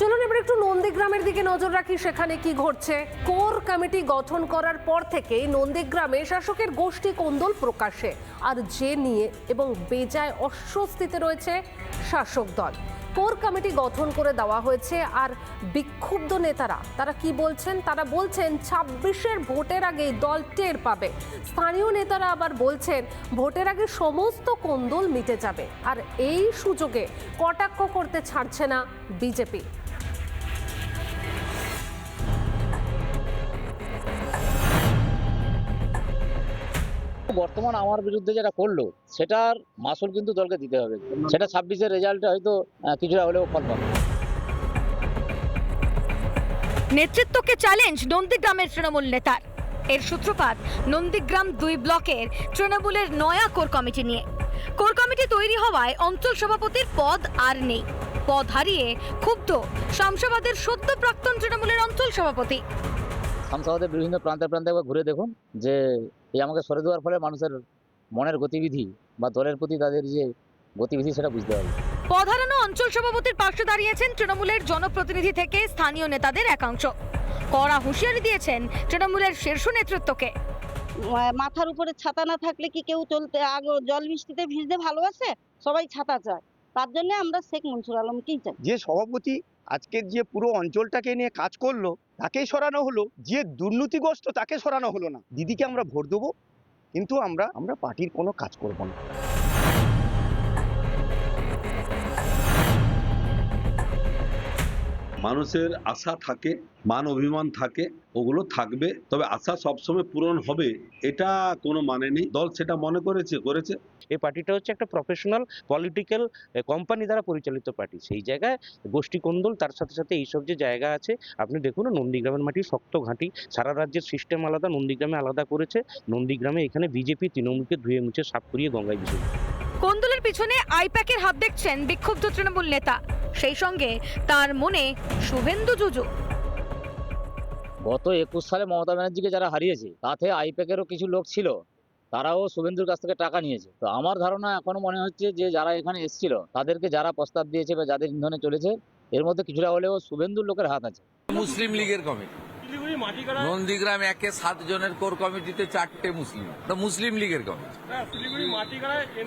চলুন এবার একটু নন্দীগ্রামের দিকে নজর রাখি, সেখানে কি ঘটছে? কোর কমিটি গঠন করার পর থেকেই নন্দীগ্রামে শাসকের গোষ্ঠী কোন্দল প্রকাশে আর যে নিয়ে এবং বেজায় অস্বস্তিতে রয়েছে শাসক দল। কোর কমিটি গঠন করে দেওয়া হয়েছে আর বিক্ষুব্ধ নেতারা, তারা কি বলছেন? তারা বলছেন ছাব্বিশের ভোটের আগেই দল টের পাবে। স্থানীয় নেতারা আবার বলছেন ভোটের আগে সমস্ত কোন্দল মিটে যাবে। আর এই সুযোগে কটাক্ষ করতে ছাড়ছে না বিজেপি। বর্তমান আমার বিরুদ্ধে যেটা করল, সেটার মাসুল কিন্তু দলকে দিতে হবে। সেটা ছাব্বিশের রেজাল্টে হয়তো কিছুটা হলেও ফল পাবে। নেতৃত্বকে চ্যালেঞ্জ নন্দীগ্রামের তৃণমূল নেতার। এর সূত্রপাত, নন্দীগ্রাম দুই ব্লকের তৃণমূলের নয়া কোর কমিটি নিয়ে। কোর কমিটি তৈরি হওয়ায় অঞ্চল সভাপতির পদ আর নেই। পদ হারিয়ে ক্ষুব্ধ শামসাবাদের সদ্য প্রাক্তন তৃণমূলের অঞ্চল সভাপতি। শামসাবাদের বিভিন্ন প্রান্তে প্রান্তে একবার ঘুরে দেখুন যে এই আমাকে সরে দেওয়ার ফলে মানুষের মনের গতিবিধি বা দলের প্রতি তাদের যে গতিবিধি সেটা বুঝতে হবে পদ হারানো অঞ্চল সভাপতির পাশে দাঁড়িয়েছেন তৃণমূলের জনপ্রতিনিধি থেকে স্থানীয় নেতাদের একাংশ কড়া হুঁশিয়ারি দিয়েছেন তৃণমূলের শীর্ষ নেতৃত্বকে মাথার উপরে ছাতা না থাকলে কি কেউ চলতে আগে জল বৃষ্টিতে ভিজতে ভালোবাসে সবাই ছাতা চায় তার জন্য আমরা শেখ মনসুর আলমকেই চাই যে সভাপতি আজকের যে পুরো অঞ্চলটাকে নিয়ে কাজ করল, তাকেই সরানো হলো। যে দুর্নীতিগ্রস্ত, তাকে সরানো হলো না। দিদিকে আমরা ভোট দেবো, কিন্তু আমরা আমরা পার্টির কোনো কাজ করব না। মানুষের আশা থাকে মান অভিমান থাকে ওগুলো থাকবে। তবে আশা সবসময় পূরণ হবে এটা কোনো মানে নেই। দল সেটা মনে করেছে করেছে। এই পার্টিটা হচ্ছে একটা প্রফেশনাল পলিটিক্যাল কোম্পানি দ্বারা পরিচালিত পার্টি। সেই জায়গায় গোষ্ঠী কোন্দল তার সাথে সাথে এইসব যে জায়গা আছে আপনি দেখুন নন্দীগ্রামের মাটি শক্ত ঘাঁটি। সারা রাজ্যের সিস্টেম আলাদা নন্দীগ্রামে আলাদা করেছে। নন্দীগ্রামে এখানে বিজেপি তৃণমূলকে ধুয়ে মুছে সাফ করিয়ে গঙ্গায় বিসর্জন কোন্দলের পিছনে আইপ্যাকের হাত দেখছেন বিক্ষুব্ধ তৃণমূল নেতা। সেই সঙ্গে তার মনে শুভেন্দু জুজু। গত একুশ সালে মমতা ব্যানার্জিকে যারা হারিয়েছে তাতে আইপ্যাকেরও কিছু লোক ছিল তারাও শুভেন্দুর কাছ থেকে টাকা নিয়েছে। তো আমার ধারণা এখনও মনে হচ্ছে যে যারা এখানে এসেছিল তাদেরকে যারা প্রস্তাব দিয়েছে বা যাদের ইন্ধনে চলেছে এর মধ্যে কিছুটা হলেও শুভেন্দুর লোকের হাত আছে। মুসলিম লীগের কমিটি। নন্দীগ্রাম একে সাত জনের কোর কমিটিতে চারটে মুসলিম। তো মুসলিম লীগের কমিটি।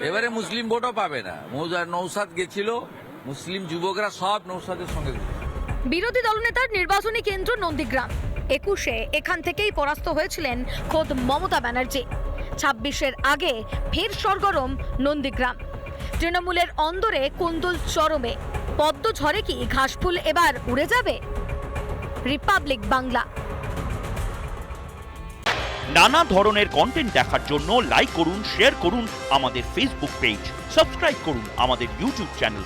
এবারে মুসলিম ভোটও পাবে না। মৌজার নৌসাদ গেছিল মুসলিম যুবকরা সব নৌসাদের সঙ্গে বিরোধী দলনেতার নির্বাচনী কেন্দ্র নন্দীগ্রাম। একুশে এখান থেকেই পরাস্ত হয়েছিলেন খোদ মমতা ব্যানার্জি। ছাব্বিশের আগে ফের সরগরম নন্দীগ্রাম। তৃণমূলের অন্দরে কুন্দুল চরমে। পদ্ম ঝড়ে কি ঘাসফুল এবার উড়ে যাবে? রিপাবলিক বাংলা। নানা ধরনের কন্টেন্ট দেখার জন্য লাইক করুন শেয়ার করুন আমাদের ফেসবুক পেজ সাবস্ক্রাইব করুন আমাদের ইউটিউব চ্যানেল